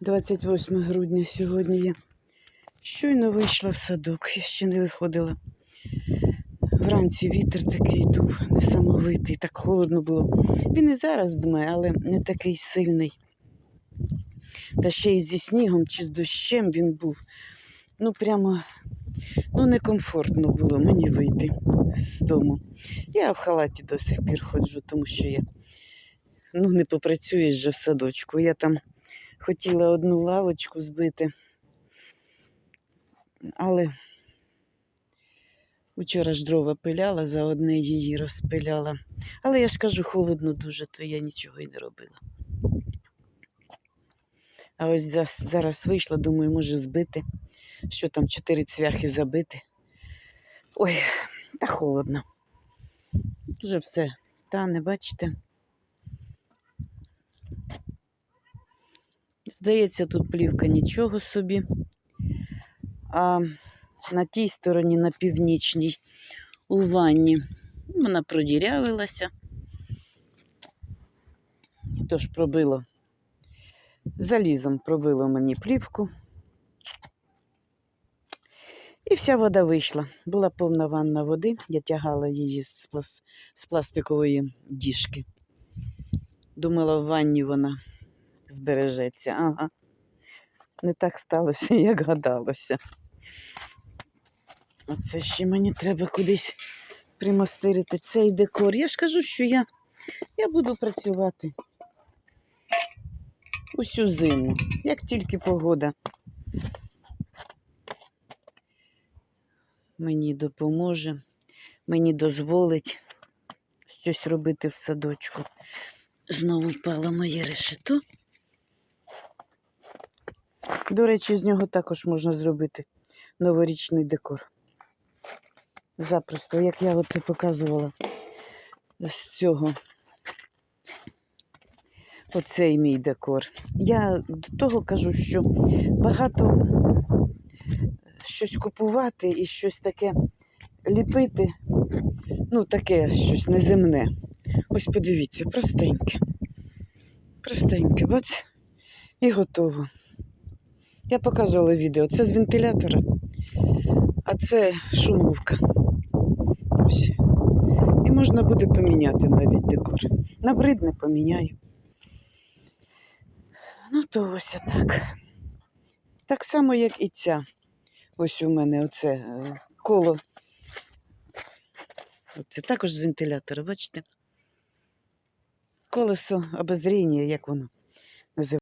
28 грудня сьогодні я щойно вийшла в садок, я ще не виходила. Вранці вітер такий дув, несамовитий, так холодно було. Він і зараз дме, але не такий сильний. Та ще й зі снігом чи з дощем він був. Ну, прямо ну, некомфортно було мені вийти з дому. Я в халаті до сих пір ходжу, тому що я ну, не попрацюєш же в садочку. Я там хотіла одну лавочку збити, але вчора ж дрова пиляла, за одне її розпиляла. Але я ж кажу, холодно дуже, то я нічого і не робила. А ось зараз вийшла, думаю, може збити. Що там, чотири цвяхи забити. Ой, та холодно. Вже все. Та не бачите. Здається, тут плівка нічого собі. А на тій стороні, на північній, у ванні, вона продірявилася. Тож пробило. Залізом пробило мені плівку. І вся вода вийшла. Була повна ванна води, я тягала її з, плас... з пластикової діжки. Думала, в ванні вона збережеться. Ага. Не так сталося, як гадалося. Оце ще мені треба кудись примостирити цей декор. Я ж кажу, що я, я буду працювати усю зиму, як тільки погода мені допоможе, мені дозволить щось робити в садочку. Знову впало моє решето. До речі, з нього також можна зробити новорічний декор. Запросто, як я от і показувала з цього. Оцей мій декор. Я до того кажу, що багато щось купувати і щось таке ліпити, ну, таке щось неземне. Ось подивіться, простеньке. Простеньке, бац, і готово. Я показувала відео. Це з вентилятора, а це шумовка. Ось. І можна буде поміняти навіть декор. Набридне поміняю. Ну, то ось так. Так само, як і ця. Ось у мене оце е, коло. Оце також з вентилятора, бачите? Колесо обозріння, як воно називається.